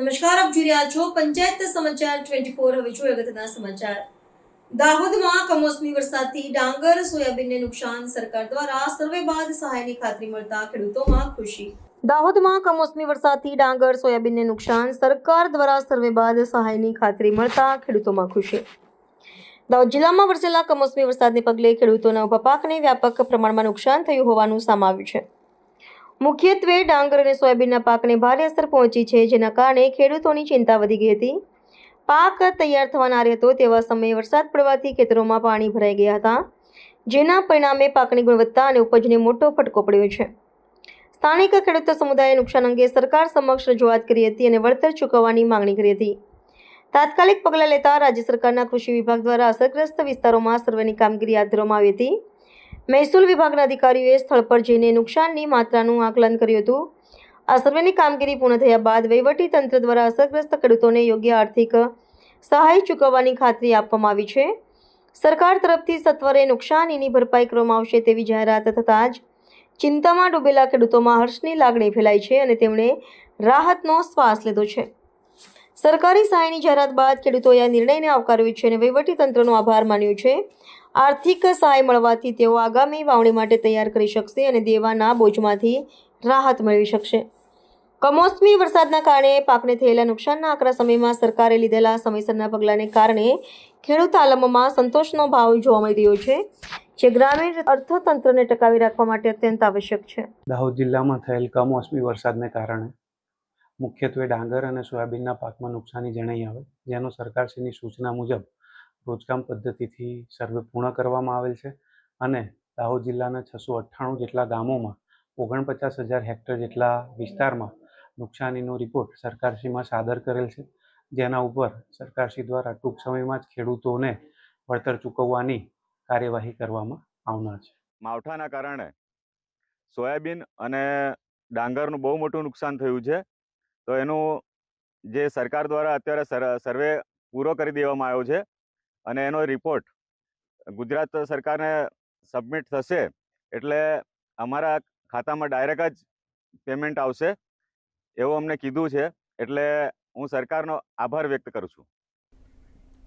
નમસ્કાર, આપ જોઈ રહ્યા છો પંચાયત સમાચાર ટ્વેન્ટી ફોર હવે જોઈએ અગત્યના સમાચાર. દાહોદમાં કમોસમી વરસાદથી ડાંગર, સોયાબીનને નુકસાન સરકાર દ્વારા સર્વે બાદ સહાયની ખાતરી મળતા ખેડૂતોમાં ખુશી. દાહોદમાં કમોસમી વરસાદથી ડાંગર, સોયાબીનને નુકસાન સરકાર દ્વારા સર્વે બાદ સહાયની ખાતરી મળતા ખેડૂતોમાં ખુશી. દાહોદ જિલ્લામાં વરસેલા કમોસમી વરસાદને પગલે ખેડૂતોના ઊભા પાકને વ્યાપક પ્રમાણમાં નુકસાન થયું હોવાનું સામાવ્યું છે. મુખ્યત્વે ડાંગર અને સોયાબીનના પાકને ભારે અસર પહોંચી છે, જેના કારણે ખેડૂતોની ચિંતા વધી ગઈ હતી. પાક તૈયાર થવાના હતો તેવા સમયે વરસાદ પડવાથી ખેતરોમાં પાણી ભરાઈ ગયા હતા, જેના પરિણામે પાકની ગુણવત્તા અને ઉપજને મોટો ફટકો પડ્યો છે. સ્થાનિક ખેડૂત સમુદાયે નુકસાન અંગે સરકાર સમક્ષ રજૂઆત કરી હતી અને વળતર ચૂકવવાની માંગણી કરી હતી. તાત્કાલિક પગલાં લેતા રાજ્ય સરકારના કૃષિ વિભાગ દ્વારા અસરગ્રસ્ત વિસ્તારોમાં સર્વેની કામગીરી હાથ ધરવામાં આવી હતી. મહેસૂલ વિભાગના અધિકારીઓએ સ્થળ પર જઈને નુકસાનની માત્રાનું આકલન કર્યું હતું. આ સર્વેની કામગીરી પૂર્ણ થયા બાદ તંત્ર દ્વારા અસરગ્રસ્ત ખેડૂતોને યોગ્ય આર્થિક સહાય ચૂકવવાની ખાતરી આપવામાં આવી છે. સરકાર તરફથી સત્વરે નુકસાનીની ભરપાઈ કરવામાં આવશે તેવી જાહેરાત થતાં જ ચિંતામાં ડૂબેલા ખેડૂતોમાં હર્ષની લાગણી ફેલાઈ છે અને તેમણે રાહતનો શ્વાસ લીધો છે. સરકારી સહાયની જાહેરાત બાદ ખેડૂતોએ આ નિર્ણયને આવકાર્યો છે અને તંત્રનો આભાર માન્યો છે. આર્થિક સહાય મળવાથી તેઓ આગામી વાવણી માટે તૈયાર કરી શકશે અને દેવાના બોજમાંથી રાહત મેળવી શકશે. કમોસમી વરસાદના કારણે પાકને થયેલા નુકસાનના આકરા સમયમાં સરકારે લીધેલા સમયસરના પગલાંને કારણે ખેડૂત આલમમાં સંતોષનો ભાવ જોવા મળી રહ્યો છે, જે ગ્રામીણ અર્થતંત્રને ટકાવી રાખવા માટે અત્યંત આવશ્યક છે. દાહોદ જિલ્લામાં થયેલ કમોસમી વરસાદને કારણે મુખ્યત્વે ડાંગર અને સોયાબીનના પાકમાં નુકસાની જણાઈ આવે, જેનો સરકારશ્રીની સૂચના મુજબ રોજકામ પદ્ધતિથી સર્વે પૂર્ણ કરવામાં આવેલ છે અને દાહોદ જિલ્લાના છસો અઠ્ઠાણું જેટલા ગામોમાં ઓગણપચાસ હજાર હેક્ટર જેટલા વિસ્તારમાં નુકસાનીનો રિપોર્ટ સરકારશ્રીમાં સાદર કરેલ છે. જેના ઉપર સરકારશ્રી દ્વારા ટૂંક સમયમાં જ ખેડૂતોને વળતર ચૂકવવાની કાર્યવાહી કરવામાં આવનાર છે. માવઠાના કારણે સોયાબીન અને ડાંગરનું બહુ મોટું નુકસાન થયું છે. તો એનું જે સરકાર દ્વારા અત્યારે સર- સર્વે પૂરો કરી દેવામાં આવ્યો છે. અને એનો રિપોર્ટ ગુજરાત સરકારને સબમિટ થશે, એટલે અમારા ખાતામાં ડાયરેક્ટ જ પેમેન્ટ આવશે, એવું અમને કીધું છે, એટલે હું સરકારનો આભાર વ્યક્ત કરું છું.